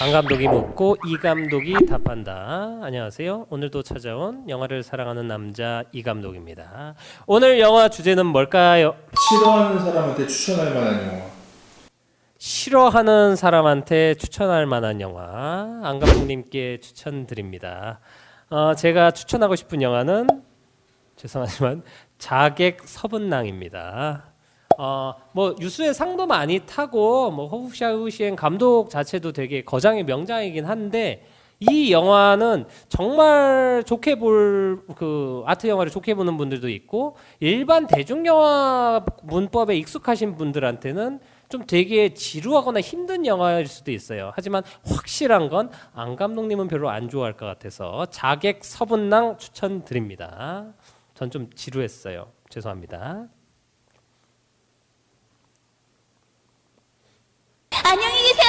안 감독이 묻고 이 감독이 답한다. 안녕하세요. 오늘도 찾아온 영화를 사랑하는 남자 이 감독입니다. 오늘 영화 주제는 뭘까요? 싫어하는 사람한테 추천할 만한 영화. 싫어하는 사람한테 추천할 만한 영화 안 감독님께 추천드립니다. 어, 제가 추천하고 싶은 영화는 죄송하지만 자객 서분낭입니다. 어, 뭐 유수의 상도 많이 타고 뭐 허우샤우시엔 감독 자체도 되게 거장의 명장이긴 한데 이 영화는 정말 좋게 볼 그 아트 영화를 좋게 보는 분들도 있고 일반 대중 영화 문법에 익숙하신 분들한테는 좀 되게 지루하거나 힘든 영화일 수도 있어요. 하지만 확실한 건 안 감독님은 별로 안 좋아할 것 같아서 자객 서분낭 추천드립니다. 전 좀 지루했어요. 죄송합니다. 안녕히 계세요.